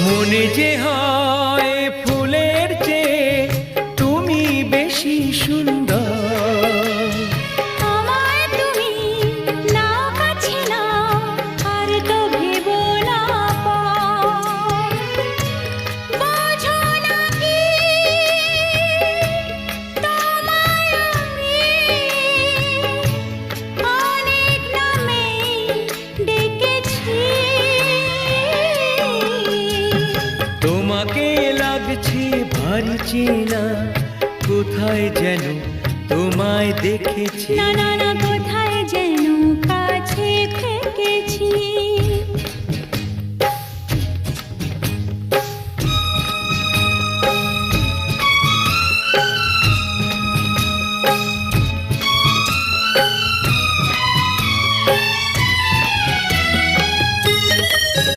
মনে যে হয় ফুলের চেয়ে তুমি বেশি সুন্দর। তোমাকে লাগছে ভারী চেনা। কোথায় যেন তোমায় দেখেছি। না না কোথায় যেন কাছে থেকেছি।